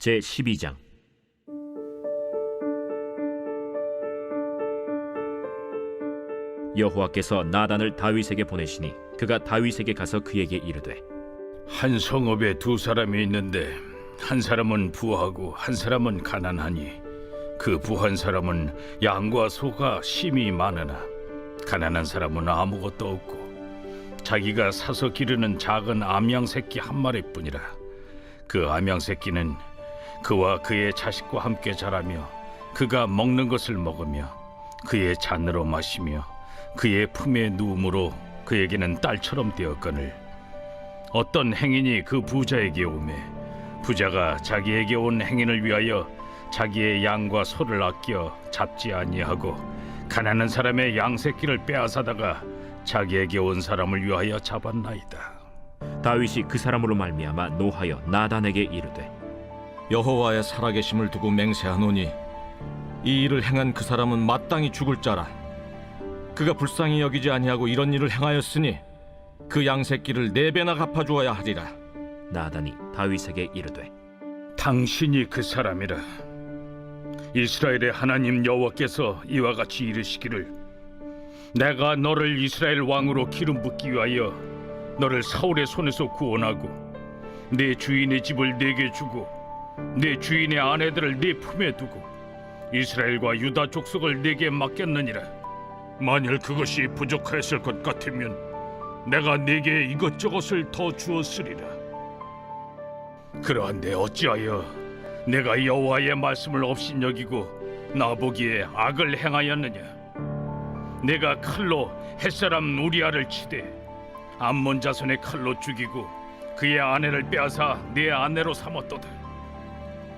제 12장. 여호와께서 나단을 다윗에게 보내시니 그가 다윗에게 가서 그에게 이르되 한 성읍에 두 사람이 있는데 한 사람은 부하고 한 사람은 가난하니 그 부한 사람은 양과 소가 심이 많으나 가난한 사람은 아무것도 없고 자기가 사서 기르는 작은 암양 새끼 한 마리뿐이라. 그 암양 새끼는 그와 그의 자식과 함께 자라며 그가 먹는 것을 먹으며 그의 잔으로 마시며 그의 품에 누움으로 그에게는 딸처럼 되었거늘 어떤 행인이 그 부자에게 오매 부자가 자기에게 온 행인을 위하여 자기의 양과 소를 아껴 잡지 아니하고 가난한 사람의 양 새끼를 빼앗아다가 자기에게 온 사람을 위하여 잡았나이다. 다윗이 그 사람으로 말미암아 노하여 나단에게 이르되 여호와의 살아계심을 두고 맹세하노니 이 일을 행한 그 사람은 마땅히 죽을 자라 그가 불쌍히 여기지 아니하고 이런 일을 행하였으니 그 양새끼를 네 배나 갚아주어야 하리라 나단이 다윗에게 이르되 당신이 그 사람이라. 이스라엘의 하나님 여호와께서 이와 같이 이르시기를 내가 너를 이스라엘 왕으로 기름 붓기 위하여 너를 사울의 손에서 구원하고 내 주인의 집을 내게 주고 내 주인의 아내들을 네 품에 두고 이스라엘과 유다 족속을 내게 맡겼느니라. 만일 그것이 부족하였을 것 같으면 내가 네게 이것저것을 더 주었으리라. 그러한데 어찌하여 내가 여호와의 말씀을 업신여기고 나보기에 악을 행하였느냐? 내가 칼로 햇사람 우리아를 치되 암몬 자손의 칼로 죽이고 그의 아내를 빼앗아 내 아내로 삼았도다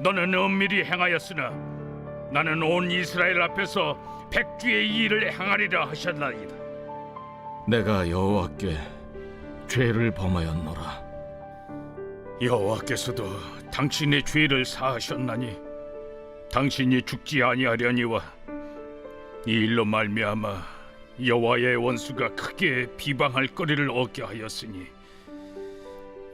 너는 은밀히 행하였으나 나는 온 이스라엘 앞에서 백주의 이 일을 행하리라 하셨나이다 내가 여호와께 죄를 범하였노라 여호와께서도 당신의 죄를 사하셨나니 당신이 죽지 아니하려니와 이 일로 말미암아 여호와의 원수가 크게 비방할 거리를 얻게 하였으니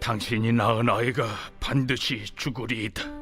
당신이 낳은 아이가 반드시 죽으리이다.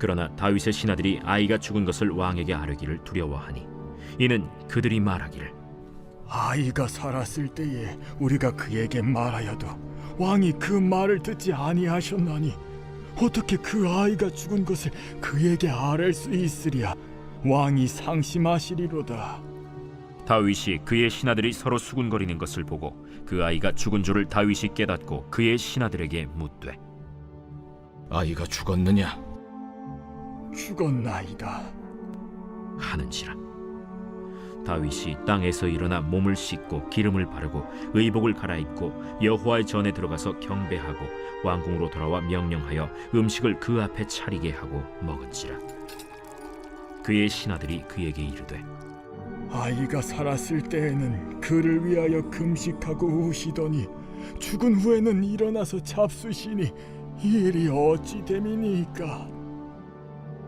그러나 다윗의 신하들이 아이가 죽은 것을 왕에게 아뢰기를 두려워하니 이는 그들이 말하기를 아이가 살았을 때에 우리가 그에게 말하여도 왕이 그 말을 듣지 아니하셨나니 어떻게 그 아이가 죽은 것을 그에게 아랠 수 있으랴? 왕이 상심하시리로다. 다윗이 그의 신하들이 서로 수군거리는 것을 보고 그 아이가 죽은 줄을 다윗이 깨닫고 그의 신하들에게 묻되 아이가 죽었느냐 죽었나이다. 하는지라. 다윗이 땅에서 일어나 몸을 씻고 기름을 바르고 의복을 갈아입고 여호와의 전에 들어가서 경배하고 왕궁으로 돌아와 명령하여 음식을 그 앞에 차리게 하고 먹은지라. 그의 신하들이 그에게 이르되 아이가 살았을 때에는 그를 위하여 금식하고 우시더니 죽은 후에는 일어나서 잡수시니 이 일이 어찌 됨이니까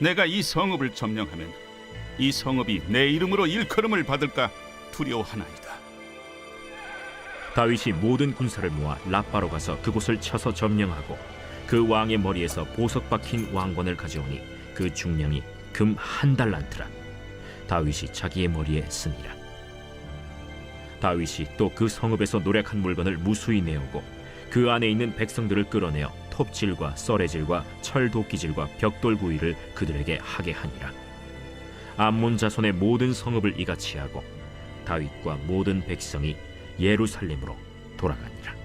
내가 이 성읍을 점령하면 이 성읍이 내 이름으로 일컬음을 받을까 두려워하나이다. 다윗이 모든 군사를 모아 라빠로 가서 그곳을 쳐서 점령하고 그 왕의 머리에서 보석 박힌 왕관을 가져오니 그 중량이 금 한 달란트라 다윗이 자기의 머리에 쓰니라 다윗이 또 그 성읍에서 노력한 물건을 무수히 내오고 그 안에 있는 백성들을 끌어내어 톱질과 썰해질과 철도끼질과 벽돌구이를 그들에게 하게 하니라 암몬 자손의 모든 성읍을 이같이 하고 다윗과 모든 백성이 예루살렘으로 돌아가니라.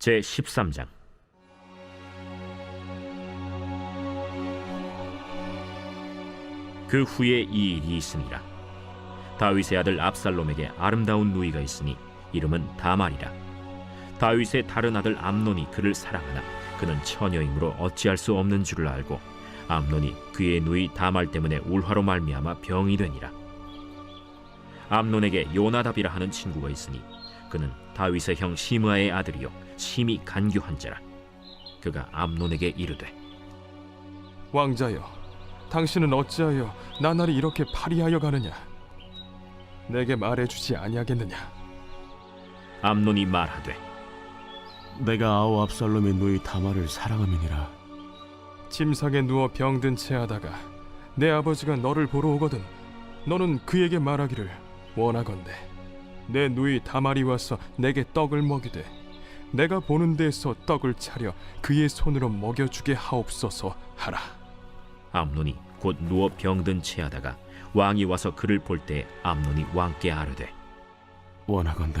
제 13장 그 후에 이 일이 있으니라. 다윗의 아들 압살롬에게 아름다운 누이가 있으니 이름은 다말이라. 다윗의 다른 아들 암논이 그를 사랑하나 그는 처녀이므로 어찌할 수 없는 줄을 알고 암논이 그의 누이 다말 때문에 울화로 말미암아 병이 되니라. 암논에게 요나답이라 하는 친구가 있으니 그는 다윗의 형 시므아의 아들이요 심히 간교한 자라. 그가 암논에게 이르되 왕자여, 당신은 어찌하여 나날이 이렇게 파리하여 가느냐? 내게 말해 주지 아니하겠느냐? 암논이 말하되 내가 아우 압살롬의 누이 다말을 사랑함이니라. 침상에 누워 병든 채 하다가 내 아버지가 너를 보러 오거든 너는 그에게 말하기를 원하건대 내 누이 다말이 와서 내게 떡을 먹이되 내가 보는 데에서 떡을 차려 그의 손으로 먹여주게 하옵소서 하라. 암논이 곧 누워 병든 채하다가 왕이 와서 그를 볼 때 암논이 왕께 아뢰되 원하건대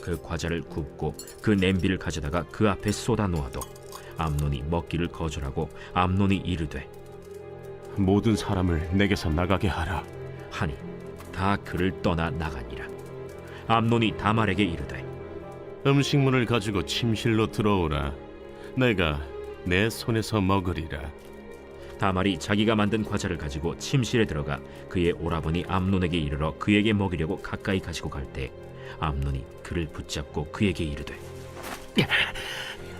그 과자를 굽고 그 냄비를 가져다가 그 앞에 쏟아 놓아도 암논이 먹기를 거절하고 암논이 이르되 모든 사람을 내게서 나가게 하라. 하니 다 그를 떠나 나가니라. 암논이 다말에게 이르되 음식물을 가지고 침실로 들어오라. 내가 내 손에서 먹으리라. 다말이 자기가 만든 과자를 가지고 침실에 들어가 그의 오라버니 암논에게 이르러 그에게 먹이려고 가까이 가지고 갈때 암논이 그를 붙잡고 그에게 이르되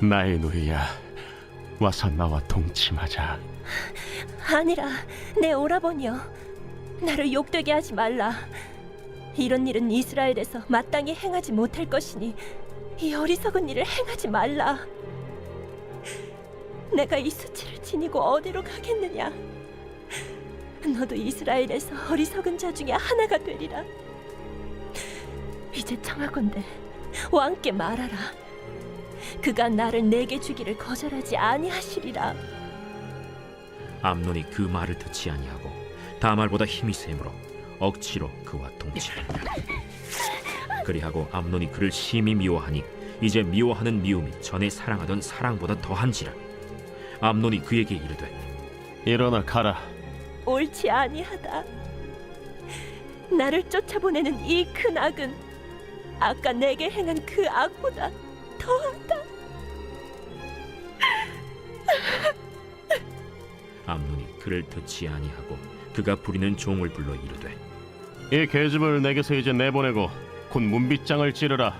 나의 누이야 와서 나와 동침하자. 아니라 내 오라버니여 나를 욕되게 하지 말라. 이런 일은 이스라엘에서 마땅히 행하지 못할 것이니 이 어리석은 일을 행하지 말라. 내가 이 수치를 지니고 어디로 가겠느냐? 너도 이스라엘에서 어리석은 자 중에 하나가 되리라 이제 청하건대 왕께 말하라. 그가 나를 내게 주기를 거절하지 아니하시리라. 암논이 그 말을 듣지 아니하고 다말보다 힘이 세므로 억지로 그와 동침하니라 그리하고 암논이 그를 심히 미워하니 이제 미워하는 미움이 전에 사랑하던 사랑보다 더한지라. 암논이 그에게 이르되 일어나 가라. 옳지 아니하다. 나를 쫓아보내는 이 큰 악은 아까 내게 행한 그 악보다 더하다. 암논이 그를 듣지 아니하고 그가 부리는 종을 불러 이르되 이 계집을 내게서 이제 내보내고 곧 문빗장을 찌르라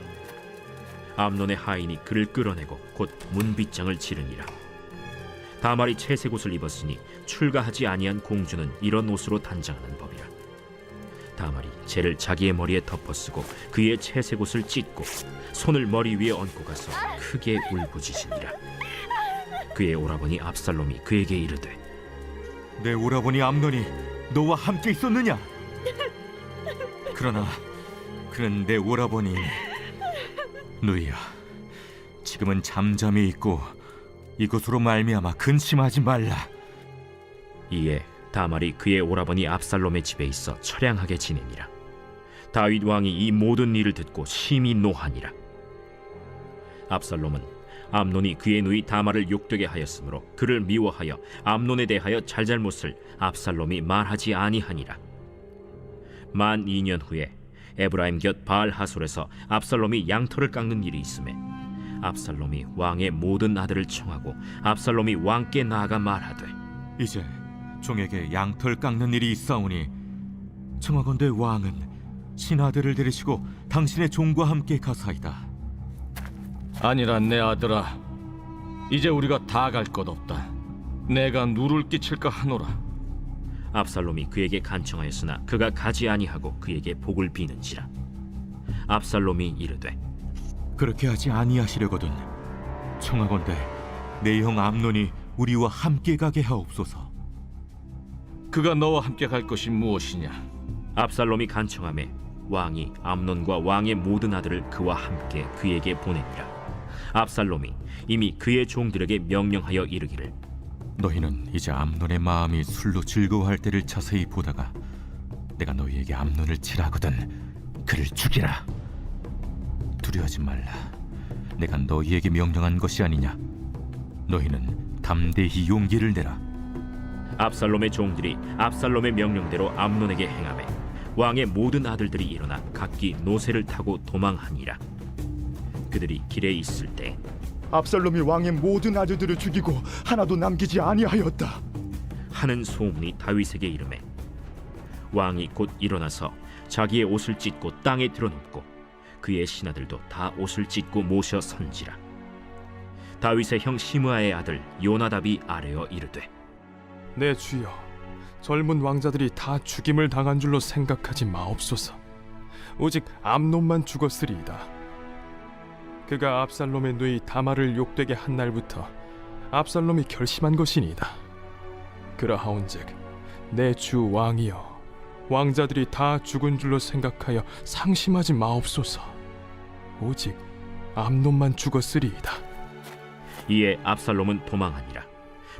암논의 하인이 그를 끌어내고 곧 문빗장을 치르니라. 다말이 채색 옷을 입었으니 출가하지 아니한 공주는 이런 옷으로 단장하는 법이라. 다말이 재를 자기의 머리에 덮어쓰고 그의 채색 옷을 찢고 손을 머리 위에 얹고 가서 크게 울부짖으니라 그의 오라버니 압살롬이 그에게 이르되 내 오라버니 암논이 너와 함께 있었느냐? 그러나 그는 내 오라버니 누이야 지금은 잠잠히 있고 이것으로 말미암아 근심하지 말라 이에 다말이 그의 오라버니 압살롬의 집에 있어 처량하게 지내니라. 다윗 왕이 이 모든 일을 듣고 심히 노하니라. 압살롬은 암논이 그의 누이 다말을 욕되게 하였으므로 그를 미워하여 암논에 대하여 잘잘못을 압살롬이 말하지 아니하니라. 만 2년 후에 에브라임 곁 바알 하솔에서 압살롬이 양털을 깎는 일이 있음에 압살롬이 왕의 모든 아들을 청하고 압살롬이 왕께 나아가 말하되 이제 종에게 양털 깎는 일이 있사오니 청하건대 왕은 신하들을 데리시고 당신의 종과 함께 가사이다. 아니라 내 아들아 이제 우리가 다 갈 것 없다. 내가 누를 끼칠까 하노라. 압살롬이 그에게 간청하였으나 그가 가지 아니하고 그에게 복을 비는지라. 압살롬이 이르되 그렇게 하지 아니하시려거든. 청하건대 내 형 암논이 우리와 함께 가게 하옵소서 그가 너와 함께 갈 것이 무엇이냐? 압살롬이 간청함에 왕이 암논과 왕의 모든 아들을 그와 함께 그에게 보내니라. 압살롬이 이미 그의 종들에게 명령하여 이르기를 너희는 이제 암논의 마음이 술로 즐거워할 때를 자세히 보다가 내가 너희에게 암논을 칠하거든 그를 죽이라. 두려워하지 말라. 내가 너희에게 명령한 것이 아니냐? 너희는 담대히 용기를 내라 압살롬의 종들이 압살롬의 명령대로 암논에게 행하매 왕의 모든 아들들이 일어나 각기 노새를 타고 도망하니라 그들이 길에 있을 때 압살롬이 왕의 모든 아들들을 죽이고 하나도 남기지 아니하였다. 하는 소문이 다윗에게 이르매 왕이 곧 일어나서 자기의 옷을 찢고 땅에 드러눕고 그의 신하들도 다 옷을 찢고 모셔 선지라 다윗의 형 시므아의 아들 요나답이 아뢰어 이르되 내 주여 젊은 왕자들이 다 죽임을 당한 줄로 생각하지 마옵소서. 오직 암논만 죽었으리이다. 그가 압살롬의 누이 다말을 욕되게 한 날부터 압살롬이 결심한 것이니이다. 그러하온즉 내 주 왕이여 왕자들이 다 죽은 줄로 생각하여 상심하지 마옵소서. 오직 암논만 죽었으리이다. 이에 압살롬은 도망하니라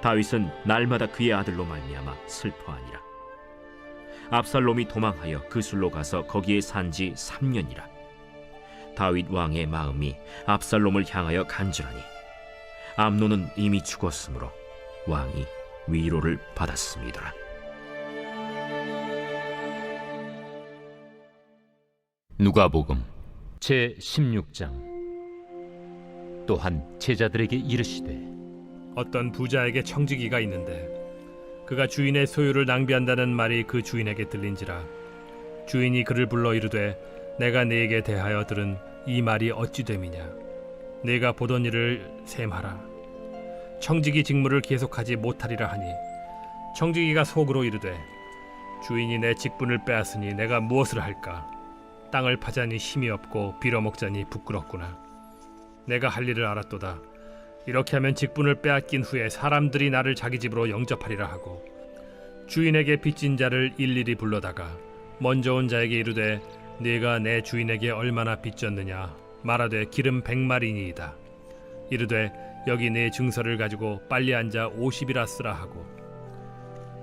다윗은 날마다 그의 아들로 말미암아 슬퍼하니라. 압살롬이 도망하여 그술로 가서 거기에 산 지 3년이라. 다윗 왕의 마음이 압살롬을 향하여 간절하니 암논은 이미 죽었으므로 왕이 위로를 받았습니다. 누가복음 제 16장. 또한 제자들에게 이르시되 어떤 부자에게 청지기가 있는데 그가 주인의 소유를 낭비한다는 말이 그 주인에게 들린지라 주인이 그를 불러 이르되 내가 네게 대하여 들은 이 말이 어찌 됨이냐? 내가 보던 일을 셈하라. 청지기 직무를 계속하지 못하리라 하니 청지기가 속으로 이르되 주인이 내 직분을 빼앗으니 내가 무엇을 할까? 땅을 파자니 힘이 없고 빌어먹자니 부끄럽구나. 내가 할 일을 알았도다 이렇게 하면 직분을 빼앗긴 후에 사람들이 나를 자기 집으로 영접하리라 하고 주인에게 빚진 자를 일일이 불러다가 먼저 온 자에게 이르되 네가 내 주인에게 얼마나 빚졌느냐? 말하되 기름 백마리니이다. 이르되 여기 네 증서를 가지고 빨리 앉아 오십이라 쓰라 하고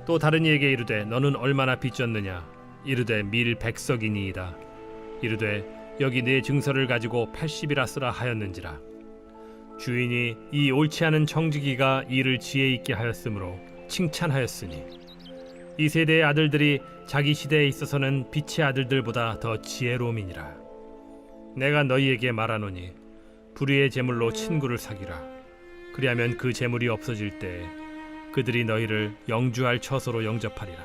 또 다른 이에게 이르되 너는 얼마나 빚졌느냐? 이르되 밀 백석이니이다. 이르되 여기 네 증서를 가지고 팔십이라 쓰라 하였는지라 주인이 이 옳지 않은 청지기가 일을 지혜 있게 하였으므로 칭찬하였으니 이 세대의 아들들이 자기 시대에 있어서는 빛의 아들들보다 더 지혜로움이니라. 내가 너희에게 말하노니 불의의 제물로 친구를 사귀라. 그리하면 그 제물이 없어질 때 그들이 너희를 영주할 처소로 영접하리라.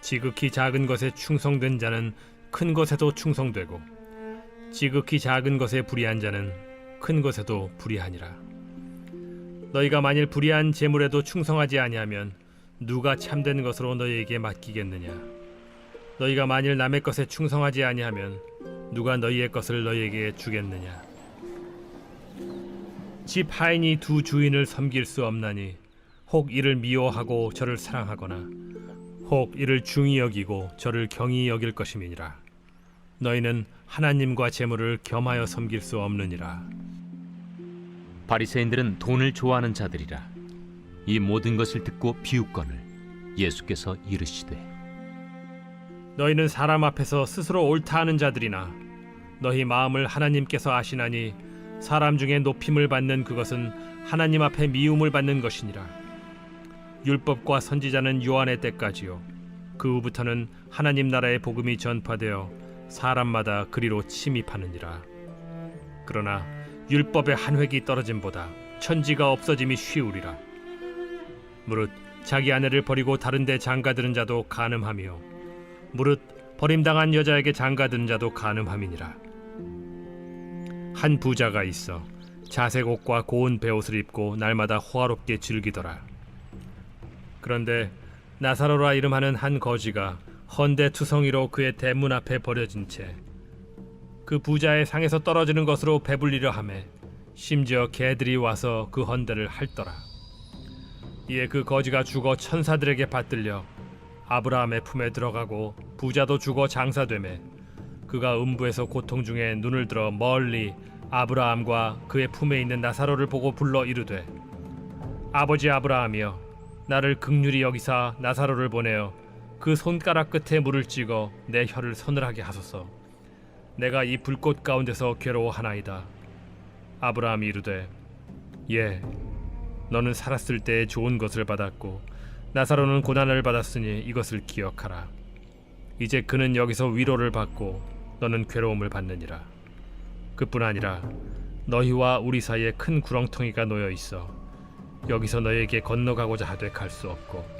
지극히 작은 것에 충성된 자는 큰 것에도 충성되고 지극히 작은 것에 불의한 자는 큰 것에도 불의하니라. 너희가 만일 불의한 제물에도 충성하지 아니하면 누가 참된 것으로 너희에게 맡기겠느냐? 너희가 만일 남의 것에 충성하지 아니하면 누가 너희의 것을 너희에게 주겠느냐? 집 하인이 두 주인을 섬길 수 없나니 혹 이를 미워하고 저를 사랑하거나 혹 이를 중히 여기고 저를 경히 여길 것임이니라. 너희는 하나님과 재물을 겸하여 섬길 수 없느니라. 바리새인들은 돈을 좋아하는 자들이라. 이 모든 것을 듣고 비웃거늘 예수께서 이르시되 너희는 사람 앞에서 스스로 옳다 하는 자들이나 너희 마음을 하나님께서 아시나니 사람 중에 높임을 받는 그것은 하나님 앞에 미움을 받는 것이니라. 율법과 선지자는 요한의 때까지요. 그 후부터는 하나님 나라의 복음이 전파되어 사람마다 그리로 침입하느니라 그러나 율법의 한 획이 떨어짐보다 천지가 없어짐이 쉬우리라 무릇 자기 아내를 버리고 다른 데 장가드는 자도 간음하며 무릇 버림당한 여자에게 장가든 자도 간음함이니라. 한 부자가 있어 자색 옷과 고운 베옷을 입고 날마다 호화롭게 즐기더라. 그런데 나사로라 이름하는 한 거지가 헌데 투성이로 그의 대문 앞에 버려진 채 그 부자의 상에서 떨어지는 것으로 배불리려 하매 심지어 개들이 와서 그 헌데를 핥더라. 이에 그 거지가 죽어 천사들에게 받들려 아브라함의 품에 들어가고 부자도 죽어 장사되매 그가 음부에서 고통 중에 눈을 들어 멀리 아브라함과 그의 품에 있는 나사로를 보고 불러 이르되 아버지 아브라함이여 나를 극률이 여기사 나사로를 보내어 그 손가락 끝에 물을 찍어 내 혀를 서늘하게 하소서 내가 이 불꽃 가운데서 괴로워하나이다 아브라함이 이르되 예 너는 살았을 때 좋은 것을 받았고 나사로는 고난을 받았으니 이것을 기억하라. 이제 그는 여기서 위로를 받고 너는 괴로움을 받느니라. 그뿐 아니라 너희와 우리 사이에 큰 구렁텅이가 놓여 있어 여기서 너희에게 건너가고자 하되 갈 수 없고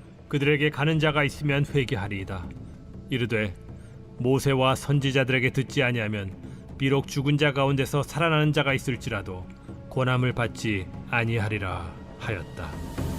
그들에게 가는 자가 있으면 회개하리이다. 이르되 모세와 선지자들에게 듣지 아니하면 비록 죽은 자 가운데서 살아나는 자가 있을지라도 고난을 받지 아니하리라 하였다.